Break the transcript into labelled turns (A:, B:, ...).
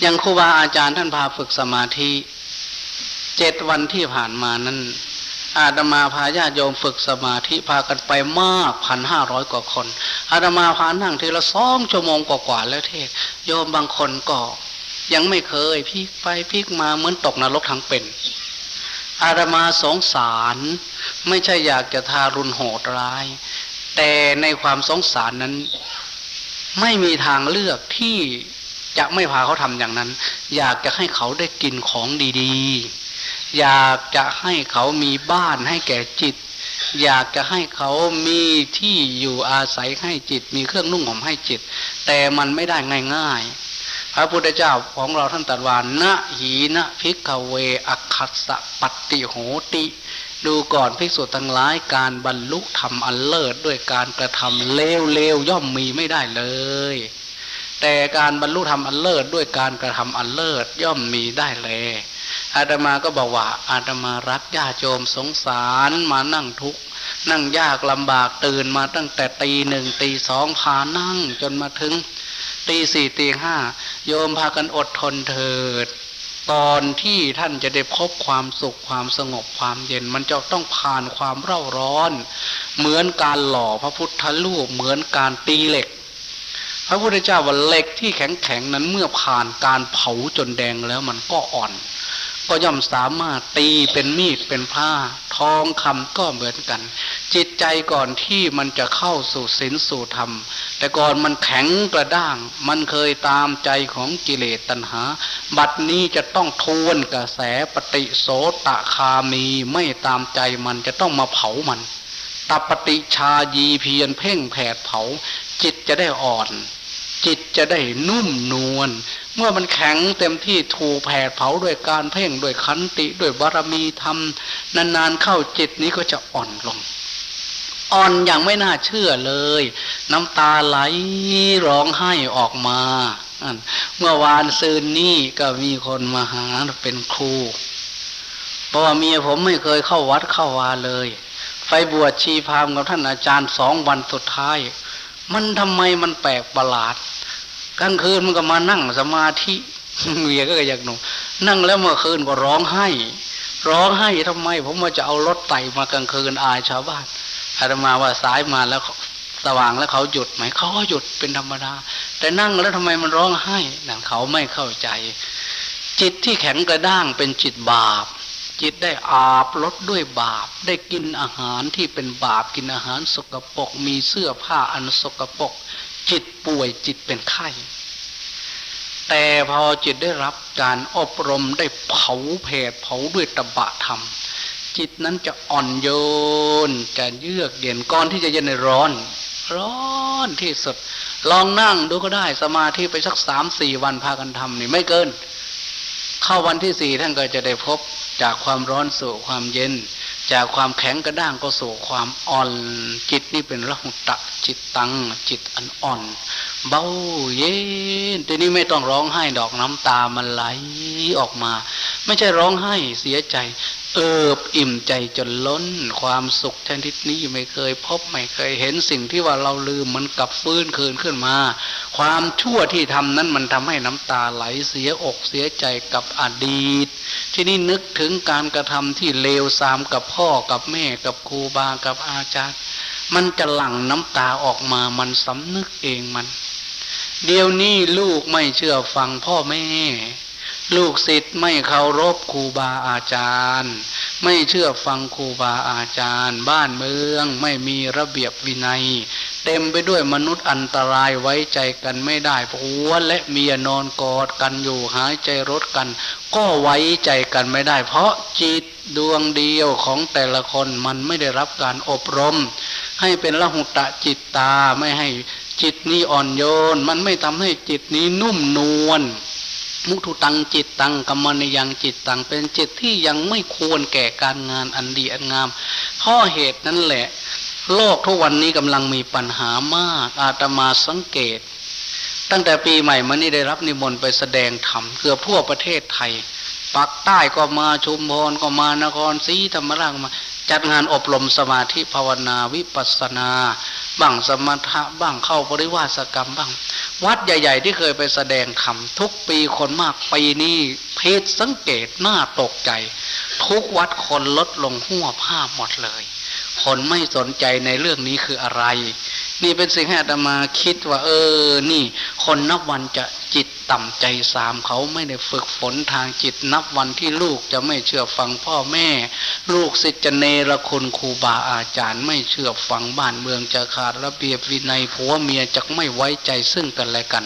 A: อย่างครูบาอาจารย์ท่านพาฝึกสมาธิเจ็ดวันที่ผ่านมานั้น อาตมาพาญาติโยมฝึกสมาธิพากันไปมากพันห้าร้อยกว่าคน อาตมาพานั่งทีละสองชั่วโมงกว่าๆแล้วเทศโยมบางคนก็ยังไม่เคยพลิกไปพลิกมาเหมือนตกนรกทั้งเป็น อาตมาสงสารไม่ใช่อยากจะทารุณโหดร้าย แต่ในความสงสารนั้น ไม่มีทางเลือกที่ จะไม่พาเขาทำอย่างนั้น อยากจะให้เขาได้กินของดีๆ อยากจะให้เขามีบ้านให้แก่จิต อยากจะให้เขามีที่อยู่อาศัยให้จิต มีเครื่องนุ่งห่มให้จิต แต่มันไม่ได้ง่ายๆ พระพุทธเจ้าของเราท่านตรัสว่านะหีนะพิกเวอัคัสสะปฏิโหติดูก่อนภิกษุทั้งหลายการบรรลุธรรมอันเลิศด้วยการกระทำเลวๆย่อมมีไม่ได้เลย แต่การบรรลุธรรมอันเลิศด้วยการกระทำอันเลิศย่อมมีได้เลยอาตมาก็บอกว่าอาตมารักญาติโยมสงสารมานั่งทุกข์นั่งยากลำบากตื่นมาตั้งแต่ตีหนึ่งตีสองพานั่งจนมาถึงตีสี่ตีห้าโยมพากันอดทนเถิด ตอนที่ท่านจะได้พบความสุขความสงบความเย็น มันจะต้องผ่านความเร่าร้อน เหมือนการหล่อพระพุทธรูปเหมือนการตีเหล็ก พระพุทธเจ้าว่าเหล็กที่แข็งแข็งนั้นเมื่อผ่านการเผาจนแดงแล้วมันก็อ่อน ก็ย่อมสามารถตีเป็นมีดเป็นผ้า ทองคำก็เหมือนกัน จิตใจก่อนที่มันจะเข้าสู่ศีลสู่ธรรม แต่ก่อนมันแข็งกระด้าง มันเคยตามใจของกิเลสตัณหา บัดนี้จะต้องทวนกระแสปฏิโสตะคามีไม่ตามใจมันจะต้องมาเผามันตปฏิชายีเพียนเพ่งแผดเผา จะได้อ่อน จิตจะได้นุ่มนวลเมื่อมันแข็งเต็มที่ถูกแผดเผาด้วยการเพ่งด้วยขันติด้วยบารมีธรรมนานๆเข้าจิตนี้ก็จะอ่อนลง อ่อนอย่างไม่น่าเชื่อเลย น้ำตาไหลร้องไห้ออกมา เมื่อวานซืนนี้ก็มีคนมาหาเป็นครูเพราะว่าเมียผมไม่เคยเข้าวัดเข้าวาเลย ไปบวชชีพามกับท่านอาจารย์สองวันสุดท้าย มันทำไมมันแปลกประหลาดกลางคืนมันก็มานั่งสมาธิเมียก็อยากหนุ่มนั่งแล้วเมื่อคืนก็ร้องไห้ ร้องไห้ทำไม ผมว่าจะเอารถไต่มากลางคืนอายชาวบ้านอาตมาว่าสายมาแล้วสว่างแล้วเขาหยุดไหมเขาก็หยุดเป็นธรรมดา แต่นั่งแล้วทำไมมันร้องไห้นั่นเขาไม่เข้าใจ จิตที่แข็งกระด้างเป็นจิตบาป จิตได้อาบลดด้วยบาป ได้กินอาหารที่เป็นบาปกินอาหารสกปรกมีเสื้อผ้าอันสกปรกจิตป่วยจิตเป็นไข้แต่พอจิตได้รับการอบรมได้เผาเพดเผาด้วยตบะธรรม จิตนั้นจะอ่อนโยนจะเยือกเย็นก่อนที่จะเย็นในร้อน ร้อนที่สุด ลองนั่งดูก็ได้สมาธิไปสักสามสี่วันพากันทำนี่ไม่เกิน เข้าวันที่สี่ท่านก็จะได้พบ จากความร้อนสู่ความเย็น จากความแข็งกระด้างก็สู่ความอ่อน จิตนี่เป็นระหุตะจิตตัง จิตอันอ่อน เบาเย็นทีนี้ไม่ต้องร้องไห้ดอกน้ำตามันไหลออกมา ไม่ใช่ร้องไห้เสียใจ เอิบอิ่มใจจนล้น ความสุขชนิดนี้ไม่เคยพบไม่เคยเห็นสิ่งที่ว่าเราลืมมันกลับฟื้นคืนขึ้นมา ความชั่วที่ทำนั้นมันทำให้น้ำตาไหลเสียอกเสียใจกับอดีต ที่นี่นึกถึงการกระทำที่เลวทรามกับพ่อกับแม่กับครูบากับอาจารย์ มันจะหลั่งน้ำตาออกมามันสำนึกเองมัน เดี๋ยวนี้ลูกไม่เชื่อฟังพ่อแม่ ลูกศิษย์ไม่เคารพครูบาอาจารย์ ไม่เชื่อฟังครูบาอาจารย์ บ้านเมืองไม่มีระเบียบวินัย เต็มไปด้วยมนุษย์อันตรายไว้ใจกันไม่ได้ผัวและเมียนอนกอดกันอยู่หายใจรถกัน ก็ไว้ใจกันไม่ได้ เพราะจิตดวงเดียวของแต่ละคนมันไม่ได้รับการอบรม ให้เป็นละหุตะจิตตาไม่ให้จิตนี้อ่อนโยน มันไม่ทำให้จิตนี้นุ่มนวล มุทุตังจิตตังกัมมนิยังจิตตังเป็นจิตที่ยังไม่ควรแก่การงานอันดีอันงามเพราะเหตุนั้นแหละ โลกทุกวันนี้กำลังมีปัญหามาก อาตมาสังเกต ตั้งแต่ปีใหม่มานี่ได้รับนิมนต์ไปแสดงธรรมเกือบทั่วประเทศไทยปักใต้ก็มาชุมพรก็มานครศรีธรรมราชมาจัดงานอบรมสมาธิภาวนาวิปัสสนา บ้างสมถะบ้างเข้าปริวาสกรรมบ้าง วัดใหญ่ ๆ ที่เคยไปแสดงธรรมทุกปีคนมากปีนี้พิษสังเกตน่าตกใจ ทุกวัดคนลดลงหัวภาพหมดเลย คนไม่สนใจในเรื่องนี้คืออะไร นี่เป็นสิ่งให้อาตมาคิดว่า เออ นี่ คนนับวันจะ จิตต่ำใจสามเขาไม่ได้ฝึกฝนทางจิตนับวันที่ลูกจะไม่เชื่อฟังพ่อแม่ ลูกศิษย์จะเนรคุณครูบาอาจารย์ไม่เชื่อฟังบ้านเมืองจะขาดระเบียบวินัยผัวเมียจะไม่ไว้ใจซึ่งกันและกัน